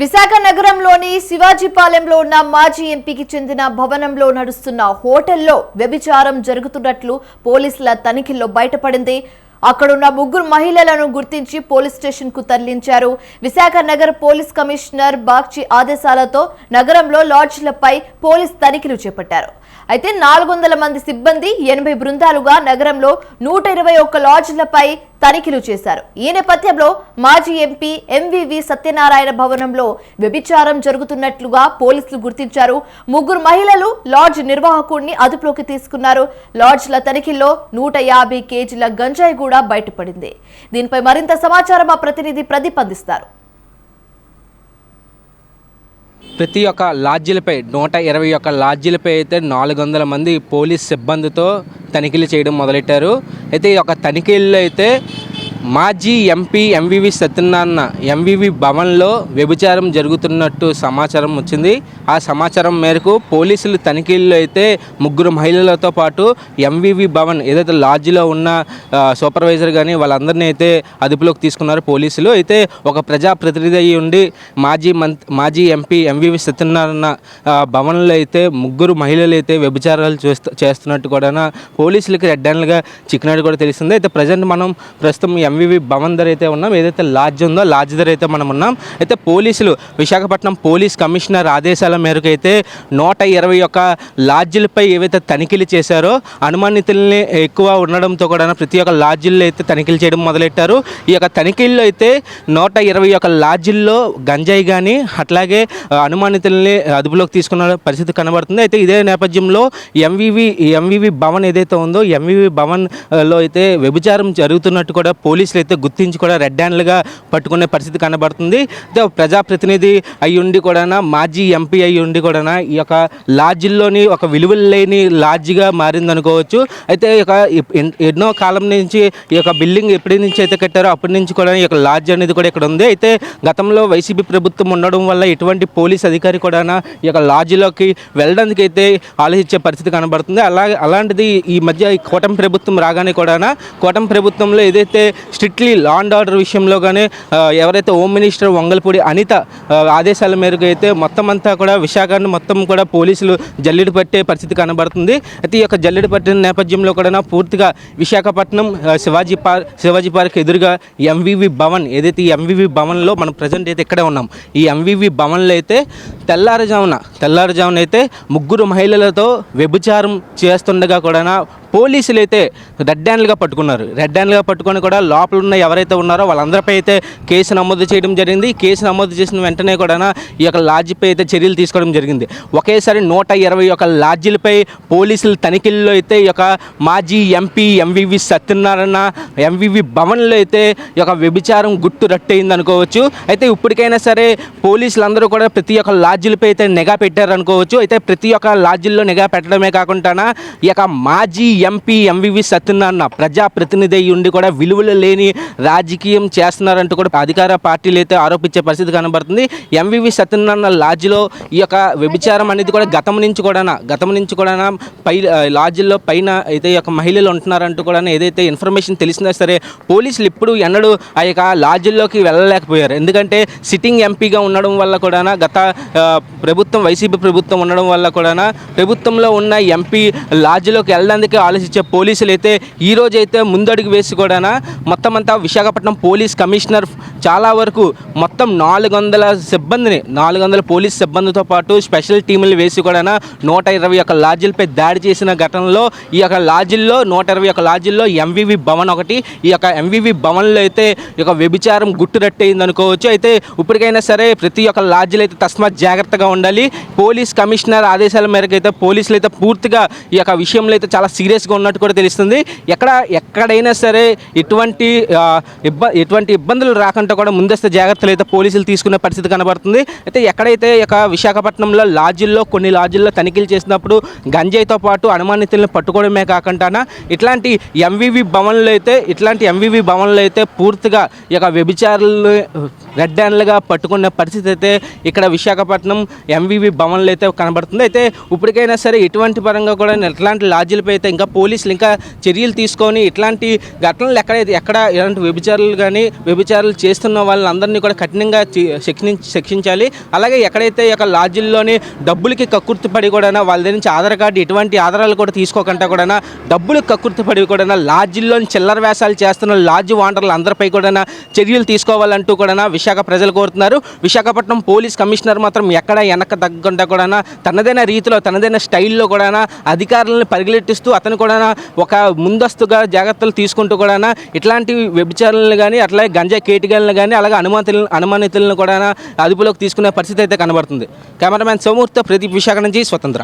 విశాఖ నగరంలోని శివాజీపాలెంలో ఉన్న మాజీ ఎంపీకి చెందిన భవనంలో నడుస్తున్న హోటల్లో వ్యభిచారం జరుగుతున్నట్లు పోలీసుల తనిఖీల్లో బయటపడింది. అక్కడున్న ముగ్గురు మహిళలను గుర్తించి పోలీస్ స్టేషన్కు తరలించారు. విశాఖ నగర పోలీస్ కమిషనర్ బాగ్చి ఆదేశాలతో నగరంలో లాడ్జ్లపై పోలీస్ తనిఖీలు చేపట్టారు. అయితే నాలుగు వందల మంది సిబ్బంది ఎనభై బృందాలుగా నగరంలో నూట ఇరవై ఒక్క లాడ్జ్లపై తనిఖీలు చేశారు. ఈ నేపథ్యంలో మాజీ ఎంపీ ఎంవివి సత్యనారాయణ భవనంలో వ్యభిచారం జరుగుతున్నట్లుగా పోలీసులు గుర్తించారు. ముగ్గురు మహిళలు లాడ్జ్ నిర్వాహకుడిని అదుపులోకి తీసుకున్నారు. లాడ్జ్ల తనిఖీల్లో నూట యాభై కేజీల గంజాయి కూడా బయటపడింది. దీనిపై మరింత సమాచారం మా ప్రతినిధి ప్రదీప్ అందిస్తారు. ప్రతి ఒక్క లాడ్జీలపై నూట ఇరవై ఒక్క లాడ్జీలపై అయితే నాలుగు వందల మంది పోలీస్ సిబ్బందితో తనిఖీలు చేయడం మొదలెట్టారు. అయితే ఈ యొక్క తనిఖీల్లో అయితే మాజీ ఎంపీ ఎంవివి సత్యనారాయణ ఎంవివి భవన్లో వ్యభిచారం జరుగుతున్నట్టు సమాచారం వచ్చింది. ఆ సమాచారం మేరకు పోలీసులు తనిఖీల్లో అయితే ముగ్గురు మహిళలతో పాటు ఎంవివి భవన్ ఏదైతే లాడ్జిలో ఉన్న సూపర్వైజర్ కానీ వాళ్ళందరినీ అయితే అదుపులోకి తీసుకున్నారు పోలీసులు. అయితే ఒక ప్రజాప్రతినిధి అయి ఉండి మాజీ మంత్ మాజీ ఎంపీ ఎంవివి సత్యనారాయణ భవన్లో అయితే ముగ్గురు మహిళలు అయితే వ్యభిచారాలు చేస్తూ చేస్తున్నట్టు కూడా పోలీసులకి రెడ్ చిక్కినట్టు కూడా తెలిసింది అయితే ప్రజెంట్ మనం ప్రస్తుతం ఎంవివి భవన్ దగ్గర అయితే ఉన్నాం. ఏదైతే లాడ్జ్ ఉందో లాడ్జ్ దగ్గర అయితే మనం ఉన్నాం. అయితే పోలీసులు విశాఖపట్నం పోలీస్ కమిషనర్ ఆదేశాల మేరకు అయితే నూట ఇరవై ఒక్క లాడ్జీలపై ఏవైతే తనిఖీలు చేశారో అనుమానితుల్ని ఎక్కువ ఉండడంతో కూడా ప్రతి ఒక్క లాడ్జీల్లో అయితే తనిఖీలు చేయడం మొదలెట్టారు. ఈ యొక్క తనిఖీల్లో అయితే నూట ఇరవై ఒక్క లాడ్జీల్లో గంజాయి కానీ అట్లాగే అనుమానితుల్ని అదుపులోకి తీసుకున్న పరిస్థితి కనబడుతుంది. అయితే ఇదే నేపథ్యంలో ఎంవివి ఎంవివి భవన్ ఏదైతే ఉందో ఎంవివి భవన్లో అయితే వ్యభిచారం జరుగుతున్నట్టు కూడా పోలీసులు అయితే గుర్తించి కూడా రెడ్ హ్యాండ్లుగా పట్టుకునే పరిస్థితి కనబడుతుంది. అయితే ప్రజాప్రతినిధి అయి ఉండి కూడా మాజీ ఎంపీ అయి ఉండి కూడా ఈ యొక్క లాడ్జిల్లోని ఒక విలువలు లేని లాడ్జిగా మారిందనుకోవచ్చు. అయితే ఈ యొక్క ఎన్నో కాలం నుంచి ఈ యొక్క బిల్డింగ్ ఎప్పటి నుంచి అయితే కట్టారో అప్పటి నుంచి కూడా ఈ యొక్క లాడ్జ్ అనేది కూడా ఇక్కడ ఉంది. అయితే గతంలో వైసీపీ ప్రభుత్వం ఉండడం వల్ల ఎటువంటి పోలీస్ అధికారి కూడా ఈ యొక్క లాడ్జిలోకి వెళ్ళడానికి అయితే ఆలోచించే పరిస్థితి కనబడుతుంది. అలాగే అలాంటిది ఈ మధ్య ఈ కూటమి ప్రభుత్వం రాగానే కూడా కూటమి ప్రభుత్వంలో ఏదైతే స్ట్రిక్ట్లీ లా అండ్ ఆర్డర్ విషయంలో కానీ ఎవరైతే హోమ్ మినిస్టర్ వంగల్పూడి అనిత ఆదేశాల మేరకు అయితే మొత్తం అంతా కూడా విశాఖను మొత్తం కూడా పోలీసులు జల్లెడు పట్టే పరిస్థితి కనబడుతుంది. అయితే ఈ యొక్క జల్లెడు పట్టిన నేపథ్యంలో కూడా పూర్తిగా విశాఖపట్నం శివాజీ పార్క్ శివాజీ పార్క్ ఎదురుగా ఎంవివి భవన్ ఏదైతే ఈ ఎంవివి భవన్లో మనం ప్రజెంట్ అయితే ఇక్కడే ఉన్నాం. ఈ ఎంవివి భవన్లో అయితే తెల్లారుజామున తెల్లారుజామున అయితే ముగ్గురు మహిళలతో వ్యభిచారం చేస్తుండగా కూడా పోలీసులు అయితే రెడ్ హ్యాండ్లుగా పట్టుకున్నారు. రెడ్ హ్యాండ్లుగా పట్టుకొని కూడా లోపల ఉన్న ఎవరైతే ఉన్నారో వాళ్ళందరిపై అయితే కేసు నమోదు చేయడం జరిగింది. కేసు నమోదు చేసిన వెంటనే కూడా ఈ యొక్క లాడ్జిపై అయితే చర్యలు తీసుకోవడం జరిగింది. ఒకేసారి నూట ఇరవై ఒక లాడ్జీలపై పోలీసుల తనిఖీల్లో అయితే ఈ యొక్క మాజీ ఎంపీ ఎంవివి సత్యనారాయణ ఎంవివి భవన్లో అయితే ఈ యొక్క వ్యభిచారం గుట్టు రట్టయింది అనుకోవచ్చు అయితే ఇప్పటికైనా సరే పోలీసులందరూ కూడా ప్రతి ఒక్క లాడ్జీలపై అయితే నిఘా పెట్టారు అనుకోవచ్చు అయితే ప్రతి ఒక్క లాడ్జీల్లో నిఘా పెట్టడమే కాకుండా ఈ యొక్క మాజీ ఎంపీ ఎంవివి సత్యనారాయణ ప్రజాప్రతినిధి అయి ఉండి కూడా విలువలు లేని రాజకీయం చేస్తున్నారంటూ కూడా అధికార పార్టీలు అయితే ఆరోపించే పరిస్థితి కనబడుతుంది. ఎంవివి సత్యనారాయణ లాడ్జిలో ఈ యొక్క వ్యభిచారం అనేది కూడా గతం నుంచి కూడా గతం నుంచి కూడా పై లాడ్జిల్లో పైన అయితే ఈ యొక్క మహిళలు ఉంటున్నారంటూ కూడా ఏదైతే ఇన్ఫర్మేషన్ తెలిసినా సరే పోలీసులు ఇప్పుడు ఎన్నడూ ఆ యొక్క లాడ్జిల్లోకి వెళ్ళలేకపోయారు. ఎందుకంటే సిట్టింగ్ ఎంపీగా ఉండడం వల్ల కూడా గత ప్రభుత్వం వైసీపీ ప్రభుత్వం ఉండడం వల్ల కూడా ప్రభుత్వంలో ఉన్న ఎంపీ లాడ్జ్లోకి వెళ్ళడానికి ఆలోచించే పోలీసులు అయితే ఈ రోజు అయితే ముందడుగు వేసి కూడా మొత్తం అంతా విశాఖపట్నం పోలీస్ కమిషనర్ చాలా వరకు మొత్తం నాలుగు వందల సిబ్బందిని నాలుగు వందల పోలీస్ సిబ్బందితో పాటు స్పెషల్ టీములు వేసి కూడా నూట ఇరవై ఒక లాడ్జీలపై దాడి చేసిన ఘటనలో ఈ యొక్క లాడ్జిల్లో నూట ఇరవై ఒక లాడ్జిల్లో ఎంవివి భవన్ ఒకటి ఈ యొక్క ఎంవివి భవన్లో అయితే ఈ యొక్క వ్యభిచారం గుట్టురట్టయింది అనుకోవచ్చు అయితే ఇప్పటికైనా సరే ప్రతి ఒక్క లాడ్జిలో అయితే తస్మాత్ జాగ్రత్తగా ఉండాలి. పోలీస్ కమిషనర్ ఆదేశాల మేరకు అయితే పోలీసులు అయితే పూర్తిగా ఈ యొక్క విషయంలో అయితే చాలా సీరియస్గా ఉన్నట్టు కూడా తెలుస్తుంది. ఎక్కడ ఎక్కడైనా సరే ఎటువంటి ఇబ్బ ఎటువంటి ఇబ్బందులు రాకుండా కూడా ముందస్తు జాగ్రత్తలు అయితే పోలీసులు తీసుకునే పరిస్థితి కనబడుతుంది. అయితే ఎక్కడైతే ఈ యొక్క విశాఖపట్నంలో లాడ్జిల్లో కొన్ని లాడ్జిల్లో తనిఖీలు చేసినప్పుడు గంజాయితో పాటు అనుమానితులను పట్టుకోవడమే కాకుండా ఇట్లాంటి ఎంవివి భవన్లు అయితే ఇట్లాంటి ఎంవివి భవన్లు అయితే పూర్తిగా ఈ యొక్క వ్యభిచారులు రెడ్ హ్యాండ్లుగా పట్టుకున్న పరిస్థితి అయితే ఇక్కడ విశాఖపట్నం ఎంవివి భవన్లో అయితే కనబడుతుంది. అయితే ఇప్పటికైనా సరే ఇటువంటి పరంగా కూడా ఎట్లాంటి లాడ్జీలపై అయితే ఇంకా పోలీసులు ఇంకా చర్యలు తీసుకొని ఇట్లాంటి ఘటనలు ఎక్కడైతే ఎక్కడ ఇలాంటి వ్యభిచారులు కానీ వ్యభిచారాలు చేస్తున్న వాళ్ళందరినీ కూడా కఠినంగా చి- శిక్షించి శిక్షించాలి. అలాగే ఎక్కడైతే ఈ యొక్క లాడ్జీల్లోని డబ్బులకి కక్కుర్తిపడి కూడా వాళ్ళ దగ్గర నుంచి ఆధార్ కార్డు ఎటువంటి ఆధారాలు కూడా తీసుకోకుండా కూడా డబ్బులు కక్కుర్తిపడి కూడా లాడ్జీల్లోని చిల్లర వేషాలు చేస్తున్న లాడ్జి వాండర్లు అందరిపై కూడా చర్యలు తీసుకోవాలంటూ కూడా విశాఖ ప్రజలు కోరుతున్నారు. విశాఖపట్నం పోలీస్ కమిషనర్ మాత్రం ఎక్కడ వెనక తగ్గకుండా కూడా తనదైన రీతిలో తనదైన స్టైల్లో కూడా అధికారులను పరిగెట్టిస్తూ అతను కూడా ఒక ముందస్తుగా జాగ్రత్తలు తీసుకుంటూ కూడా ఇట్లాంటి వ్యభిచారులను కానీ అట్లాగే గంజా కేటుగాలను కానీ అలాగే అనుమతులను అనుమానితులను కూడా అదుపులోకి తీసుకునే పరిస్థితి అయితే కనబడుతుంది. కెమెరామ్యాన్ సోమూర్తో ప్రదీప్ విశాఖ నుంచి స్వతంత్ర.